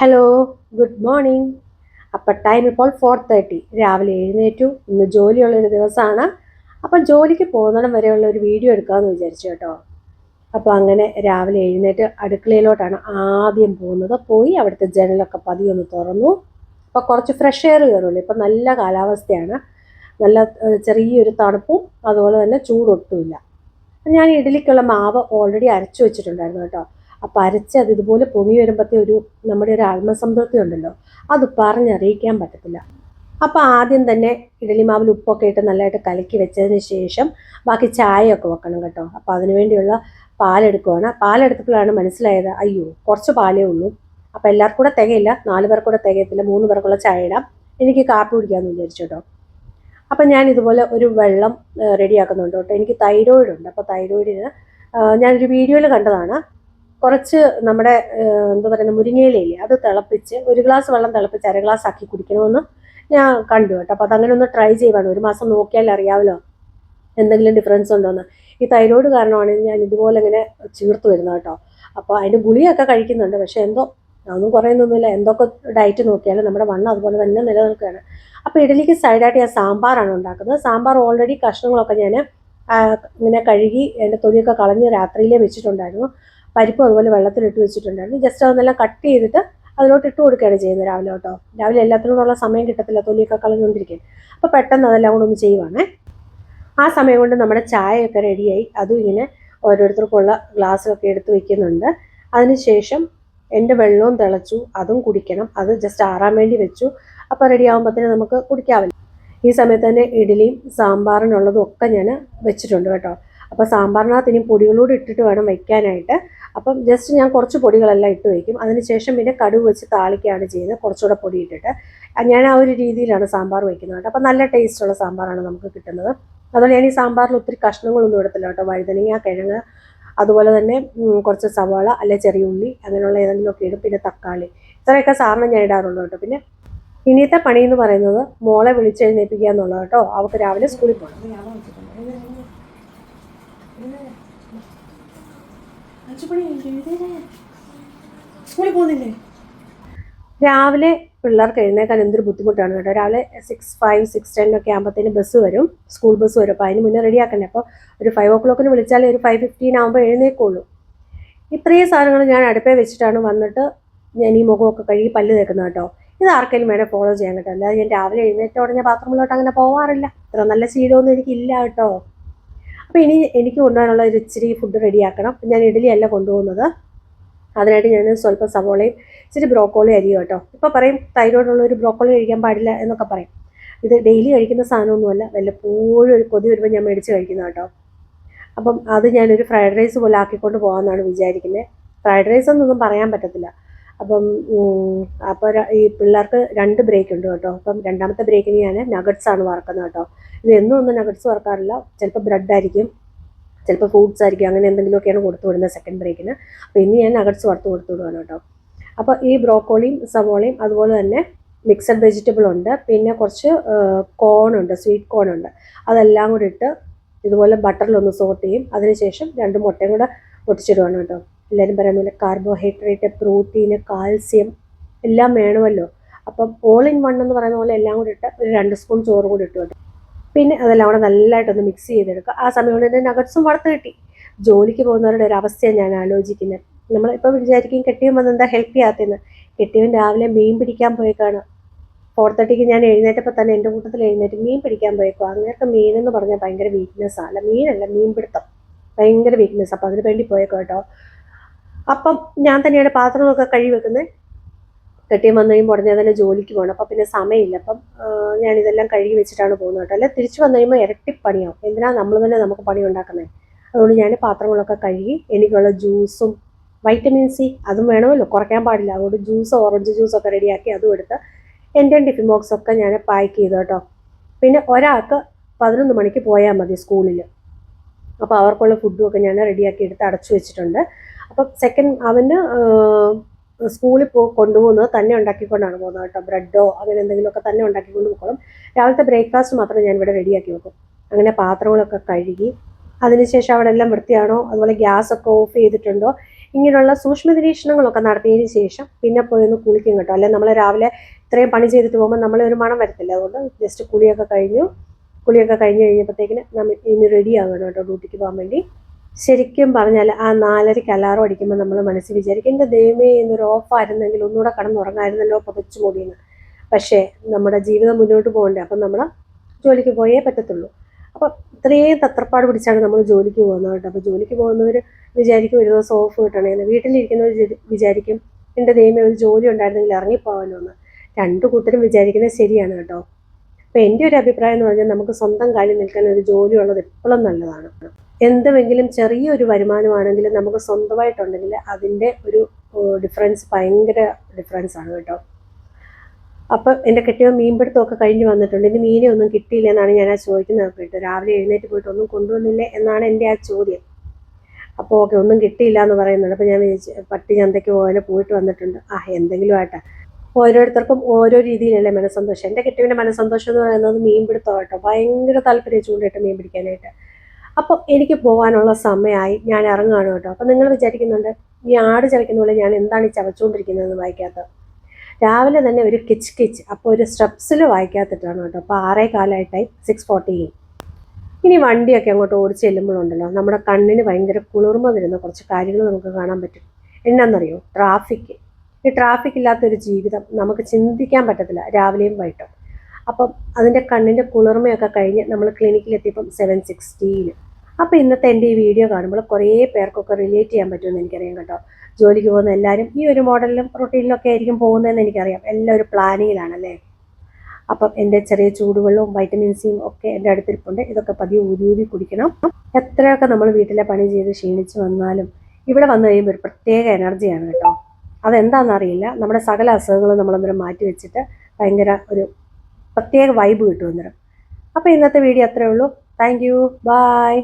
Hello good morning അപ്പം time ഇപ്പോൾ four thirty രാവിലെ എഴുന്നേറ്റു. ഇന്ന് ജോലിയുള്ളൊരു ദിവസമാണ്. അപ്പം ജോലിക്ക് പോകുന്നിടം വരെയുള്ള ഒരു വീഡിയോ എടുക്കാമെന്ന് വിചാരിച്ചു കേട്ടോ. അപ്പോൾ അങ്ങനെ രാവിലെ എഴുന്നേറ്റ് അടുക്കളയിലോട്ടാണ് ആദ്യം പോകുന്നത്. പോയി അവിടുത്തെ ജനലൊക്കെ പതിയൊന്ന് തുറന്നു. അപ്പോൾ കുറച്ച് ഫ്രഷ് എയർ കയറുള്ളൂ. ഇപ്പം നല്ല കാലാവസ്ഥയാണ്. നല്ല ചെറിയൊരു തണുപ്പും അതുപോലെ തന്നെ ചൂടൊട്ടുമില്ല. ഞാൻ ഇഡലിക്കുള്ള മാവ് ഓൾറെഡി അരച്ചു വെച്ചിട്ടുണ്ടായിരുന്നു കേട്ടോ. അപ്പം അരച്ച് അത് ഇതുപോലെ പൊങ്ങി വരുമ്പോഴത്തെ ഒരു നമ്മുടെ ഒരു ആത്മസംതൃപ്തി ഉണ്ടല്ലോ. അത് പറഞ്ഞറിയിക്കാൻ പറ്റത്തില്ല. അപ്പോൾ ആദ്യം തന്നെ ഇഡലി മാവിൽ ഉപ്പൊക്കെ ഇട്ട് നല്ലതായിട്ട് കലക്കി വെച്ചതിന് ശേഷം ബാക്കി ചായയൊക്കെ വെക്കണം കേട്ടോ. അപ്പോൾ അതിനു വേണ്ടിയുള്ള പാലെടുക്കുവാണ് പാലെടുത്തപ്പോഴാണ് മനസ്സിലായത് അയ്യോ കുറച്ച് പാലേ ഉള്ളൂ. അപ്പോൾ എല്ലാവർക്കും കൂടെ തികയില്ല. നാല് പേർക്കൂടെ തികയത്തില്ല. മൂന്ന് പേർക്കുള്ള ചായ ഇടാം. എനിക്ക് കാപ്പി കുടിക്കാമെന്ന് വിചാരിച്ചു കേട്ടോ. അപ്പം ഞാൻ ഇതുപോലെ ഒരു വെള്ളം റെഡിയാക്കുന്നുണ്ട് കേട്ടോ. എനിക്ക് തൈറോയിഡ് ഉണ്ട്. അപ്പോൾ തൈറോയിഡിന് ഞാനൊരു വീഡിയോയിൽ കണ്ടതാണ്. കുറച്ച് നമ്മുടെ എന്താ പറയുന്നത് മുരിങ്ങയിലയില്ലേ അത് തിളപ്പിച്ച് ഒരു ഗ്ലാസ് വെള്ളം തിളപ്പിച്ച് അര ഗ്ലാസ് ആക്കി കുടിക്കണമെന്ന് ഞാൻ കണ്ടു കേട്ടോ. അപ്പോൾ അതങ്ങനെ ഒന്ന് ട്രൈ ചെയ്യുവാണ്. ഒരു മാസം നോക്കിയാൽ അറിയാമല്ലോ എന്തെങ്കിലും ഡിഫറൻസ് ഉണ്ടോയെന്ന് ഈ തൈറോയിഡ് കാരണമാണ് ഞാൻ ഇതുപോലെ ഇങ്ങനെ ചീർത്ത് വരുന്നത് കേട്ടോ. അപ്പോൾ അതിന്റെ ഗുളിയൊക്കെ കഴിക്കുന്നുണ്ട്. പക്ഷേ എന്തോ അതൊന്നും കുറയുന്നൊന്നുമില്ല. എന്തൊക്കെ ഡയറ്റ് നോക്കിയാലും നമ്മുടെ വണ്ണം അതുപോലെ തന്നെ നിലനിൽക്കുകയാണ്. അപ്പോൾ ഇഡലിക്ക് സൈഡായിട്ട് ഞാൻ സാമ്പാറാണ് ഉണ്ടാക്കുന്നത്. സാമ്പാർ ഓൾറെഡി കഷ്ണങ്ങളൊക്കെ ഞാൻ ഇങ്ങനെ കഴുകി എന്റെ തൊലിയൊക്കെ കളഞ്ഞ് രാത്രിയിലേ വെച്ചിട്ടുണ്ടായിരുന്നു. പരിപ്പും അതുപോലെ വെള്ളത്തിലിട്ട് വെച്ചിട്ടുണ്ടായിരുന്നു. ജസ്റ്റ് അതൊന്നെല്ലാം കട്ട് ചെയ്തിട്ട് അതിലോട്ട് ഇട്ട് കൊടുക്കുകയാണ് ചെയ്യുന്നത് രാവിലെ കേട്ടോ രാവിലെ എല്ലാത്തിനോടുള്ള സമയം കിട്ടത്തില്ല. തൊലിയൊക്കെ കളഞ്ഞുകൊണ്ടിരിക്കും അപ്പോൾ പെട്ടെന്ന് അതെല്ലാം കൂടെ ഒന്ന് ചെയ്യുവാണേ. ആ സമയം കൊണ്ട് നമ്മുടെ ചായയൊക്കെ റെഡിയായി അതും ഇങ്ങനെ ഓരോരുത്തർക്കുള്ള ഗ്ലാസ്സൊക്കെ എടുത്ത് വെക്കുന്നുണ്ട്. അതിനുശേഷം എന്റെ വെള്ളവും തിളച്ചു. അതും കുടിക്കണം. അത് ജസ്റ്റ് ആറാൻ വേണ്ടി വെച്ചു. അപ്പോൾ റെഡി ആകുമ്പോഴത്തേന് നമുക്ക് കുടിക്കാവില്ല. ഈ സമയത്ത് തന്നെ ഇഡ്ഡലിയും സാമ്പാറിനുള്ളതും ഒക്കെ ഞാൻ വെച്ചിട്ടുണ്ട് കേട്ടോ. അപ്പോൾ സാമ്പാറിനകത്ത് ഇനി പൊടികളോട് ഇട്ടിട്ട് വേണം വയ്ക്കാനായിട്ട് അപ്പം ജസ്റ്റ് ഞാൻ കുറച്ച് പൊടികളെല്ലാം ഇട്ട് വയ്ക്കും. അതിനുശേഷം പിന്നെ കടുവ് വെച്ച് താളിക്കുകയാണ് ചെയ്യുന്നത്. കുറച്ചുകൂടെ പൊടി ഇട്ടിട്ട് ഞാൻ ആ ഒരു രീതിയിലാണ് സാമ്പാർ വയ്ക്കുന്നത് കേട്ടോ. അപ്പം നല്ല ടേസ്റ്റുള്ള സാമ്പാറാണ് നമുക്ക് കിട്ടുന്നത്. അതുപോലെ ഞാൻ ഈ സാമ്പാറിൽ ഒത്തിരി കഷ്ണങ്ങളൊന്നും ഇടത്തില്ല കേട്ടോ. വഴുതനങ്ങ കിഴങ്ങ് അതുപോലെ തന്നെ കുറച്ച് സവാള അല്ലെ ചെറിയ ഉള്ളി അങ്ങനെയുള്ള ഏതെങ്കിലുമൊക്കെ ഇടും. പിന്നെ തക്കാളി. ഇത്രയൊക്കെ സാറിന് ഞാൻ ഇടാറുള്ളൂ കേട്ടോ. പിന്നെ ഇനിയത്തെ പണി എന്ന് പറയുന്നത് മോളെ വിളിച്ചെഴുന്നേൽപ്പിക്കുക എന്നുള്ളത് കേട്ടോ. അവൾക്ക് രാവിലെ സ്കൂളിൽ പോകണം സ്കൂളിൽ പോകുന്നില്ലേ? രാവിലെ പിള്ളേർക്ക് എഴുന്നേക്കാൻ എന്തൊരു ബുദ്ധിമുട്ടാണ് കേട്ടോ. രാവിലെ സിക്സ് ഫൈവ് സിക്സ് ടെൻ ഒക്കെ ആകുമ്പോഴത്തേന് ബസ് വരും. സ്കൂൾ ബസ് വരും. അപ്പോൾ അതിന് മുന്നേ റെഡി ആക്കണ്ടേ? അപ്പോൾ ഒരു ഫൈവ് ഓ ക്ലോക്കിന് വിളിച്ചാലേ ഒരു ഫൈവ് ഫിഫ്റ്റീൻ ആകുമ്പോൾ എഴുന്നേക്കുള്ളൂ. ഇത്രയും സാധനങ്ങൾ ഞാൻ അടുപ്പേ വെച്ചിട്ടാണ് വന്നിട്ട് ഞാൻ ഈ മുഖമൊക്കെ കഴുകി പല്ല് തേക്കുന്നത് കേട്ടോ. ഇത് ആർക്കെങ്കിലും വേണേൽ ഫോളോ ചെയ്യാൻ കേട്ടോ. അല്ലാതെ ഞാൻ രാവിലെ എഴുന്നേറ്റ ഉടനെ ബാത്റൂമിലോട്ട് അങ്ങനെ പോവാറില്ല. ഇത്ര നല്ല ശീലമൊന്നും എനിക്കില്ല കേട്ടോ. അപ്പോൾ ഇനി എനിക്ക് കൊണ്ടുപോകാനുള്ള ഒരു ഇച്ചിരി ഫുഡ് റെഡിയാക്കണം ഞാൻ ഇഡലി അല്ല കൊണ്ടുപോകുന്നത്. അതിനായിട്ട് ഞാൻ സ്വല്പം സവോളയും ഇച്ചിരി ബ്രോക്കോളി അരിയും കേട്ടോ ഇപ്പോൾ പറയും തൈറോയിഡുള്ള ഒരു ബ്രോക്കോളി കഴിക്കാൻ പാടില്ല എന്നൊക്കെ പറയും. ഇത് ഡെയിലി കഴിക്കുന്ന സാധനമൊന്നുമല്ല വല്ലപ്പോഴും ഒരു കൊതി വരുമ്പോൾ ഞാൻ മേടിച്ച് കഴിക്കുന്ന കേട്ടോ അപ്പം അത് ഞാനൊരു ഫ്രൈഡ് റൈസ് പോലെ ആക്കിക്കൊണ്ട് പോകാമെന്നാണ് വിചാരിക്കുന്നത് ഫ്രൈഡ് റൈസ് എന്നൊന്നും പറയാൻ പറ്റത്തില്ല. അപ്പം അപ്പോൾ ഈ പിള്ളേർക്ക് രണ്ട് ബ്രേക്ക് ഉണ്ട് കേട്ടോ. അപ്പം രണ്ടാമത്തെ ബ്രേക്കിന് ഞാൻ നഗറ്റ്സ് ആണ് വറക്കുന്നത് കേട്ടോ. ഇത് എന്നും ഒന്നും നഗറ്റ്സ് വറക്കാറില്ല. ചിലപ്പോൾ ബ്രെഡ് ആയിരിക്കും ചിലപ്പോൾ ഫ്രൂട്ട്സ് ആയിരിക്കും അങ്ങനെ എന്തെങ്കിലുമൊക്കെയാണ് കൊടുത്തു വിടുന്നത് സെക്കൻഡ് ബ്രേക്കിന് അപ്പോൾ ഇന്ന് ഞാൻ നഗറ്റ്സ് വറുത്ത് കൊടുത്തു വിടുകയാണ് കേട്ടോ. അപ്പോൾ ഈ ബ്രോക്കോളിയും സവോളയും അതുപോലെ തന്നെ മിക്സഡ് വെജിറ്റബിൾ ഉണ്ട്. പിന്നെ കുറച്ച് കോണുണ്ട് സ്വീറ്റ് കോണുണ്ട് അതെല്ലാം കൂടി ഇട്ട് ഇതുപോലെ ബട്ടറിലൊന്ന് സോട്ട് ചെയ്യും. അതിനുശേഷം രണ്ട് മുട്ടയും കൂടെ പൊട്ടിച്ചിടുവാണ് കേട്ടോ. എല്ലാവരും പറയുന്ന പോലെ കാർബോഹൈഡ്രേറ്റ് പ്രോട്ടീന് കാൽസ്യം എല്ലാം വേണമല്ലോ. അപ്പം ഓൾ ഇൻ വൺ എന്ന് പറയുന്ന പോലെ എല്ലാം കൂടി ഇട്ട് ഒരു രണ്ട് സ്പൂൺ ചോറ് കൂടി ഇട്ട് കേട്ടോ. പിന്നെ അതെല്ലാം കൂടെ നല്ലതായിട്ടൊന്ന് മിക്സ് ചെയ്തെടുക്കുക. ആ സമയം കൊണ്ട് തന്നെ നഗറ്റ്സും വറുത്ത് കിട്ടി. ജോലിക്ക് പോകുന്നവരുടെ ഒരു അവസ്ഥയാണ് ഞാൻ ആലോചിക്കുന്നത്. നമ്മളിപ്പോൾ വിചാരിക്കും കെട്ടിയവൻ വന്ന് എന്താ ഹെൽപ്പ് ചെയ്യാത്തതെന്ന്. കെട്ടിയവൻ രാവിലെ മീൻ പിടിക്കാൻ പോയേക്കാണ് ഫോർ തേർട്ടിക്ക് ഞാൻ എഴുന്നേറ്റപ്പോൾ തന്നെ എന്റെ കൂട്ടത്തിൽ എഴുന്നേറ്റ് മീൻ പിടിക്കാൻ പോയേക്കോ അങ്ങനെയൊക്കെ എന്ന് പറഞ്ഞാൽ ഭയങ്കര വീക്ക്നെസ്സാണ് അല്ല മീനല്ല മീൻ പിടുത്തം ഭയങ്കര വീക്ക്നെസ് അപ്പോൾ അതിന് വേണ്ടി പോയേക്കോ കേട്ടോ. അപ്പം ഞാൻ തന്നെയാണ് പാത്രങ്ങളൊക്കെ കഴുകി വെക്കുന്നത് കെട്ടിയും വന്നു കഴിയുമ്പോൾ ഉടനെ തന്നെ ജോലിക്ക് പോകണം. അപ്പം പിന്നെ സമയമില്ല. അപ്പം ഞാൻ ഇതെല്ലാം കഴുകി വെച്ചിട്ടാണ് പോകുന്നത് കേട്ടോ. അല്ലെ തിരിച്ചു വന്നു കഴിയുമ്പോൾ ഇരട്ടി പണിയാവും എന്തിനാ നമ്മൾ തന്നെ നമുക്ക് പണി ഉണ്ടാക്കുന്നത് അതുകൊണ്ട് ഞാൻ പാത്രങ്ങളൊക്കെ കഴുകി എനിക്കുള്ള ജ്യൂസും വൈറ്റമിൻ സി അതും വേണമല്ലോ. കുറയ്ക്കാൻ പാടില്ല. അതുകൊണ്ട് ജ്യൂസ് ഓറഞ്ച് ജ്യൂസൊക്കെ റെഡിയാക്കി അതും എടുത്ത് എന്റെ ടിഫിൻ ബോക്സ് ഒക്കെ ഞാൻ പാക്ക് ചെയ്തു കേട്ടോ. പിന്നെ ഒരാൾക്ക് പതിനൊന്ന് മണിക്ക് പോയാൽ മതി സ്കൂളിൽ അപ്പോൾ അവർക്കുള്ള ഫുഡും ഒക്കെ ഞാൻ റെഡിയാക്കി എടുത്ത് അടച്ചു വെച്ചിട്ടുണ്ട്. അപ്പം സെക്കൻഡ് അവന് സ്കൂളിൽ പോ കൊണ്ടുപോകുന്നത് തന്നെ ഉണ്ടാക്കിക്കൊണ്ടാണ് പോകുന്നത് കേട്ടോ. ബ്രെഡോ അങ്ങനെ എന്തെങ്കിലുമൊക്കെ തന്നെ ഉണ്ടാക്കിക്കൊണ്ട് പോകണം രാവിലത്തെ ബ്രേക്ക്ഫാസ്റ്റ് മാത്രം ഞാൻ ഇവിടെ റെഡിയാക്കി വെക്കും. അങ്ങനെ പാത്രങ്ങളൊക്കെ കഴുകി അതിനുശേഷം അവിടെ എല്ലാം വൃത്തിയാണോ അതുപോലെ ഗ്യാസ് ഒക്കെ ഓഫ് ചെയ്തിട്ടുണ്ടോ ഇങ്ങനെയുള്ള സൂക്ഷ്മ നിരീക്ഷണങ്ങളൊക്കെ നടത്തിയതിന് ശേഷം പിന്നെ പോയി ഒന്ന് കുളിക്കും കേട്ടോ. അല്ലെ നമ്മൾ രാവിലെ ഇത്രയും പണി ചെയ്തിട്ട് പോകുമ്പോൾ നമ്മളെ ഒരു മണം വരത്തില്ല. അതുകൊണ്ട് ജസ്റ്റ് കുളിയൊക്കെ കഴിഞ്ഞു. കുളിയൊക്കെ കഴിഞ്ഞ് കഴിഞ്ഞപ്പോഴത്തേക്കിന് നമ്മൾ ഇനി റെഡി ആകണം കേട്ടോ ഡ്യൂട്ടിക്ക് പോകാൻ വേണ്ടി. ശരിക്കും പറഞ്ഞാൽ ആ നാലരയ്ക്ക് അലാറം അടിക്കുമ്പോൾ നമ്മൾ മനസ്സിൽ വിചാരിക്കും എന്റെ ദൈവമേ എന്നൊരു ഓഫായിരുന്നെങ്കിൽ ഒന്നുകൂടെ കടന്നുറങ്ങായിരുന്നല്ലോ പുതച്ചു മൂടിയെന്ന്. പക്ഷേ നമ്മുടെ ജീവിതം മുന്നോട്ട് പോകണ്ടേ അപ്പം നമ്മൾ ജോലിക്ക് പോയേ പറ്റത്തുള്ളൂ. അപ്പോൾ ഇത്രയും തത്രപ്പാട് പിടിച്ചാണ് നമ്മൾ ജോലിക്ക് പോകുന്നത് കേട്ടോ. അപ്പോൾ ജോലിക്ക് പോകുന്നവർ വിചാരിക്കും ഒരു ദിവസം ഓഫ് കിട്ടണേന്ന്. വീട്ടിലിരിക്കുന്നവർ വിചാരി- വിചാരിക്കും എന്റെ ദൈവമേ ഒരു ജോലി ഉണ്ടായിരുന്നെങ്കിൽ ഇറങ്ങിപ്പോകാമല്ലോ എന്ന് രണ്ടു കൂട്ടരും വിചാരിക്കുന്നത് ശരിയാണ് കേട്ടോ. അപ്പോൾ എന്റെ ഒരു അഭിപ്രായം എന്ന് പറഞ്ഞാൽ നമുക്ക് സ്വന്തം കാലിൽ നിൽക്കാൻ ഒരു ജോലി ഉള്ളത് എപ്പോഴും നല്ലതാണ്. എന്തുമെങ്കിലും ചെറിയൊരു വരുമാനമാണെങ്കിലും നമുക്ക് സ്വന്തമായിട്ടുണ്ടെങ്കിൽ അതിന്റെ ഒരു ഡിഫറൻസ് ഭയങ്കര ഡിഫറൻസ് ആണ് കേട്ടോ. അപ്പം എന്റെ കെട്ടിയോ മീൻപിടുത്തമൊക്കെ കഴിഞ്ഞ് വന്നിട്ടുണ്ട്. ഇനി മീനെ ഒന്നും കിട്ടിയില്ല എന്നാണ് ഞാൻ ആ ചോദിക്കുന്നത്. കേട്ടോ രാവിലെ എഴുന്നേറ്റ് പോയിട്ട് ഒന്നും കൊണ്ടുവന്നില്ലേ എന്നാണ് എന്റെ ആ ചോദ്യം. അപ്പോൾ ഓക്കെ ഒന്നും കിട്ടിയില്ല എന്ന് പറയുന്നുണ്ട്. അപ്പോൾ ഞാൻ പട്ടി ചന്തയ്ക്ക് പോലെ പോയിട്ട് വന്നിട്ടുണ്ട്. ആ എന്തെങ്കിലും ഓരോരുത്തർക്കും ഓരോ രീതിയിലല്ലേ മനസ്സന്തോഷം. എന്റെ കെട്ടിവിന്റെ മനസ്സന്തോഷം എന്ന് പറയുന്നത് മീൻ പിടുത്തം കേട്ടോ ഭയങ്കര താല്പര്യം ചൂണ്ടിട്ട് മീൻ പിടിക്കാനായിട്ട്. അപ്പോൾ എനിക്ക് പോകാനുള്ള സമയമായി. ഞാൻ ഇറങ്ങുകയാണ് കേട്ടോ. അപ്പോൾ നിങ്ങൾ വിചാരിക്കുന്നുണ്ട് ഈ ആട് ചവയ്ക്കുന്ന പോലെ ഞാൻ എന്താണ് ഈ ചവച്ചുകൊണ്ടിരിക്കുന്നതെന്ന് വായിക്കാത്തത് രാവിലെ തന്നെ ഒരു കിച്ച് കിച്ച്. അപ്പോൾ ഒരു സ്റ്റെപ്സിൽ വായിക്കാത്തിട്ടാണ് കേട്ടോ. അപ്പോൾ ആറേ കാലമായിട്ടായി സിക്സ് ഫോർട്ടി ഇനി വണ്ടിയൊക്കെ അങ്ങോട്ട് ഓടിച്ച് ചെല്ലുമ്പോഴുണ്ടല്ലോ. നമ്മുടെ കണ്ണിന് ഭയങ്കര കുളിർമ തരുന്ന കുറച്ച് കാര്യങ്ങൾ നമുക്ക് കാണാൻ പറ്റും. എന്നാന്നറിയോ? ട്രാഫിക്. ഈ ട്രാഫിക് ഇല്ലാത്തൊരു ജീവിതം നമുക്ക് ചിന്തിക്കാൻ പറ്റത്തില്ല രാവിലെയും വൈകിട്ടും. അപ്പം അതിന്റെ കണ്ണിന്റെ കുളിർമയൊക്കെ കഴിഞ്ഞ് നമ്മൾ ക്ലിനിക്കിലെത്തിയപ്പം സെവൻ സിക്സ്റ്റിയിൽ അപ്പോൾ ഇന്നത്തെ എന്റെ ഈ വീഡിയോ കാണുമ്പോൾ കുറേ പേർക്കൊക്കെ റിലേറ്റ് ചെയ്യാൻ പറ്റുമെന്ന് എനിക്കറിയാം കേട്ടോ. ജോലിക്ക് പോകുന്ന എല്ലാവരും ഈ ഒരു മോഡലിലും റൊട്ടീനിലൊക്കെ ആയിരിക്കും പോകുന്നതെന്ന് എനിക്കറിയാം. എല്ലാം ഒരു പ്ലാനിങ്ങിലാണല്ലേ അപ്പം എന്റെ ചെറിയ ചൂടുവെള്ളവും വൈറ്റമിൻ സിയും ഒക്കെ എന്റെ അടുത്തിരിപ്പുണ്ട്. ഇതൊക്കെ പതിയെ ഊതി കുടിക്കണം. എത്രയൊക്കെ നമ്മൾ വീട്ടിലെ പണി ചെയ്ത് ക്ഷീണിച്ച് വന്നാലും ഇവിടെ വന്നു കഴിയുമ്പോൾ ഒരു പ്രത്യേക എനർജിയാണ് കേട്ടോ. അതെന്താണെന്നറിയില്ല. നമ്മുടെ സകല അസുഖങ്ങളും നമ്മളന്നേരം മാറ്റി വെച്ചിട്ട് ഭയങ്കര ഒരു പ്രത്യേക വൈബ് കിട്ടും അന്നേരം. അപ്പോൾ ഇന്നത്തെ വീഡിയോ അത്രേ ഉള്ളൂ. Thank you bye